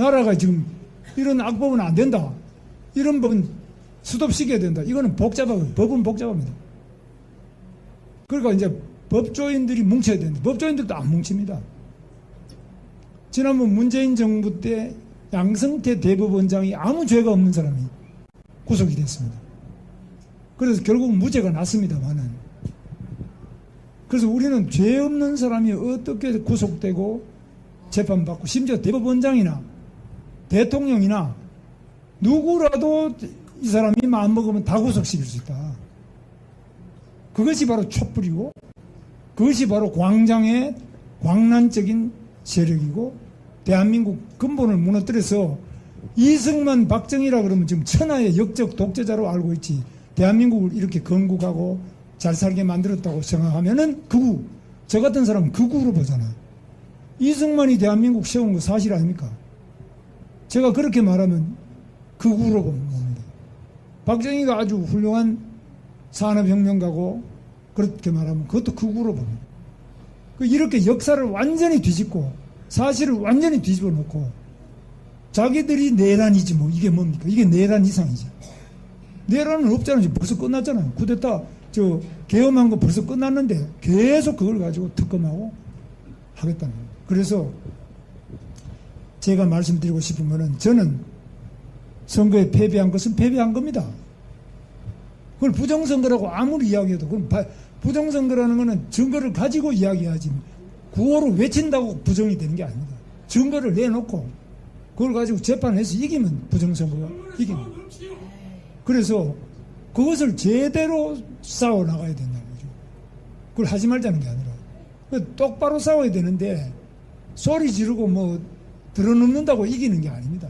나라가 지금 이런 악법은 안 된다. 이런 법은 수습시켜야 된다. 이거는 복잡하고 법은 복잡합니다. 그러니까 이제 법조인들이 뭉쳐야 된다. 법조인들도 안 뭉칩니다. 지난번 문재인 정부 때 양성태 대법원장이 아무 죄가 없는 사람이 구속이 됐습니다. 그래서 결국 무죄가 났습니다만은 그래서 우리는 죄 없는 사람이 어떻게 구속되고 재판받고 심지어 대법원장이나 대통령이나 누구라도 이 사람이 마음먹으면 다 구속시킬 수 있다. 그것이 바로 촛불이고 그것이 바로 광장의 광란적인 세력이고 대한민국 근본을 무너뜨려서 이승만 박정희라 그러면 지금 천하의 역적 독재자로 알고 있지. 대한민국을 이렇게 건국하고 잘 살게 만들었다고 생각하면은 극우 저 같은 사람은 극우로 보잖아요. 이승만이 대한민국 세운 거 사실 아닙니까 제가 그렇게 말하면 극우로 봅니다 박정희가 아주 훌륭한 산업혁명가고 그렇게 말하면 그것도 극우로 봅니다 그 이렇게 역사를 완전히 뒤집고 사실을 완전히 뒤집어 놓고 자기들이 내란이지 뭐 이게 뭡니까? 이게 내란 이상이죠. 내란은 없잖아요. 벌써 끝났잖아요. 쿠데타 저 계엄한 거 벌써 끝났는데 계속 그걸 가지고 특검하고 하겠다는 거예요. 그래서 제가 말씀드리고 싶은 거는 저는 선거에 패배한 것은 패배한 겁니다. 그걸 부정선거라고 아무리 이야기해도 바- 부정선거라는 거는 증거를 가지고 이야기하지 구호로 외친다고 부정이 되는 게 아닙니다. 증거를 내놓고 그걸 가지고 재판해서 이기면 부정선거가 이깁니다. 그래서 그것을 제대로 싸워 나가야 된다는 거죠. 그걸 하지 말자는 게 아니라 그 똑바로 싸워야 되는데 소리 지르고 뭐 들어눕는다고 이기는 게 아닙니다.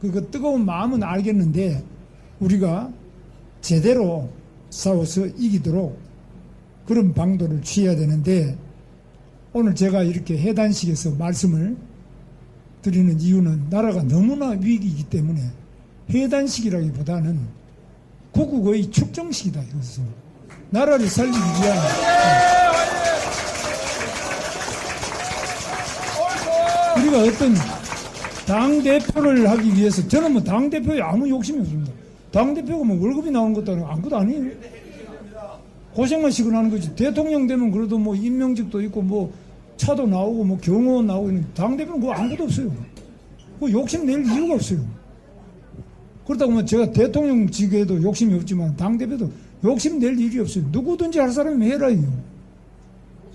그 뜨거운 마음은 알겠는데 우리가 제대로 싸워서 이기도록 그런 방도를 취해야 되는데 오늘 제가 이렇게 해단식에서 말씀을 드리는 이유는 나라가 너무나 위기이기 때문에 해단식이라기보다는 구국의 축정식이다 이것은 나라를 살리기 위한 우리가 어떤 당 대표를 하기 위해서 저는 뭐 당 대표에 아무 욕심이 없습니다. 당 대표가 뭐 월급이 나오는 것도 아니고 아무것도 아니에요. 고생만 시근 하는 거지. 대통령 되면 그래도 뭐 임명직도 있고 뭐 차도 나오고 뭐 경호원 나오고 있는 당 대표는 그거 아무것도 없어요. 그 욕심 낼 이유가 없어요. 그렇다고 뭐 제가 대통령직에도 욕심이 없지만 당 대표도 욕심 낼 일이 없어요. 누구든지 할 사람이면 해라요.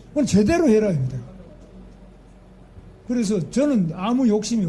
그건 제대로 해라입니다. 그래서 저는 아무 욕심이 없.